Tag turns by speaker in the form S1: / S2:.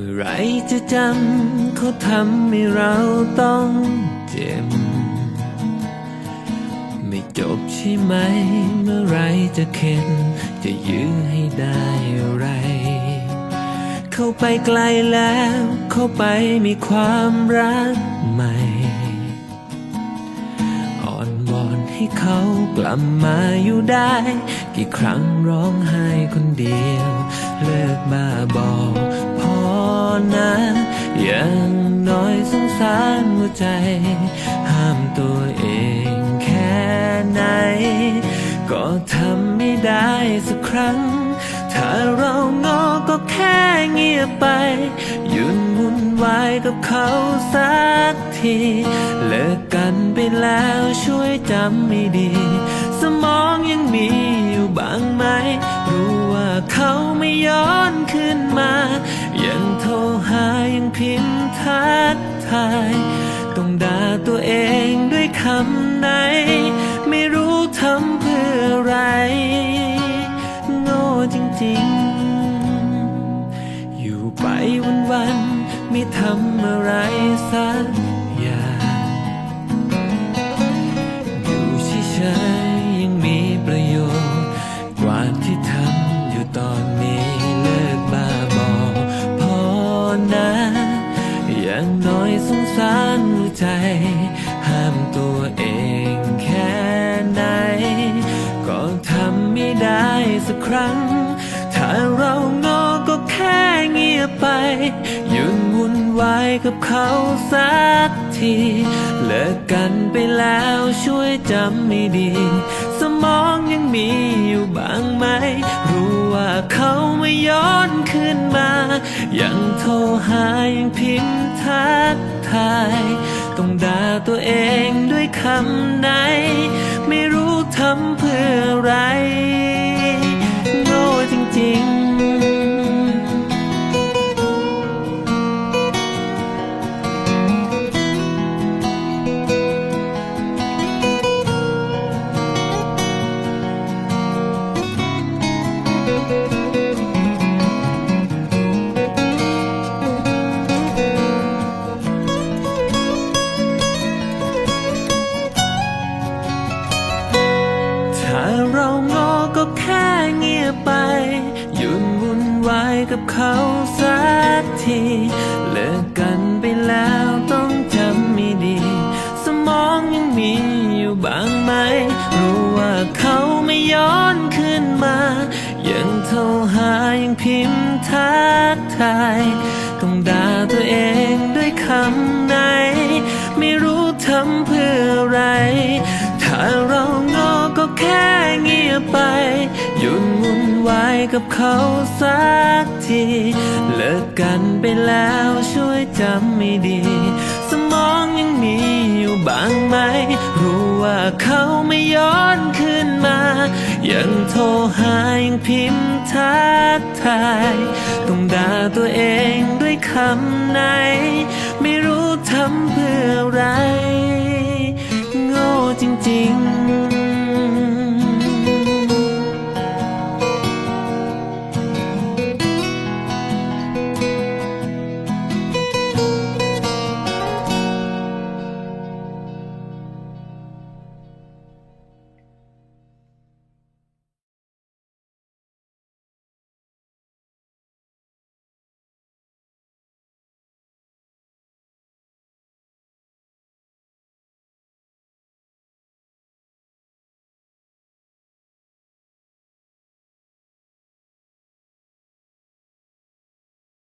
S1: มื่อไรจะจำเขาทำให้เราต้องเจ็บ ไม่จบใช่ไหม เมื่อไรจะเข็นจะยื้อให้ได้อะไร เข้าไปไกลแล้ว เข้าไปมีความรักใหม่ อ่อนวอนให้เขากลับมาอยู่ได้ กี่ครั้งร้องไห้คนเดียว เลิกบ้าบอกพอนะอย่างน้อยสงสารหัวใจ ห้ามตัวเองแค่ไหน ก็ทำไม่ได้สักครั้ง ถ้าเรางอก็แค่เงียบไปยุดวุ่นวายกับเขาสักที เลิกกันไปแล้วช่วยจำไม่ดี พิมพ์ทักทาย ต้องด่าตัวเองด้วยคำไหน ไม่รู้ทำเพื่ออะไร โง่จริงๆ อยู่ไปวันๆไม่ทำอะไรสัก ครั้ง ถ้าเรางอก็แค่เงียบไปยุดวุ่นวายกับเขาสักที เลิกกันไปแล้วช่วยจำไม่ดี สมองยังมีอยู่บ้างไหม รู้ว่าเขาไม่ย้อนขึ้นมา ยังโทรหายังพิมพ์ทักทาย ต้องด่าตัวเองด้วยคำไหน ไม่รู้ทำเพื่ออะไร ถ้าเรางอก็แค่เงียบไป หยุดวุ่นวายกับเขาสักที เลิกกันไปแล้วต้องจำไม่ดี สมองยังมีอยู่บ้างไหม รู้ว่าเขาไม่ย้อนขึ้นมา ยังโทรหายังพิมพ์ทักทายต้องด่าตัวเองด้วยคำไหน ไม่รู้ทำเพื่ออะไร ถ้าเรางอก็แค่เงียบไป หยุดวุ่นวายกับเขาสักที เลิกกันไปแล้วช่วยจำไม่ดี สมองยังมีอยู่บ้างไหม รู้ว่าเขาไม่ย้อนขึ้นมา ยังโทรหายังพิมพ์ทักทายต้องด่าตัวเองด้วยคำไหน ไม่รู้ทำเพื่ออะไร โง่จริง ๆ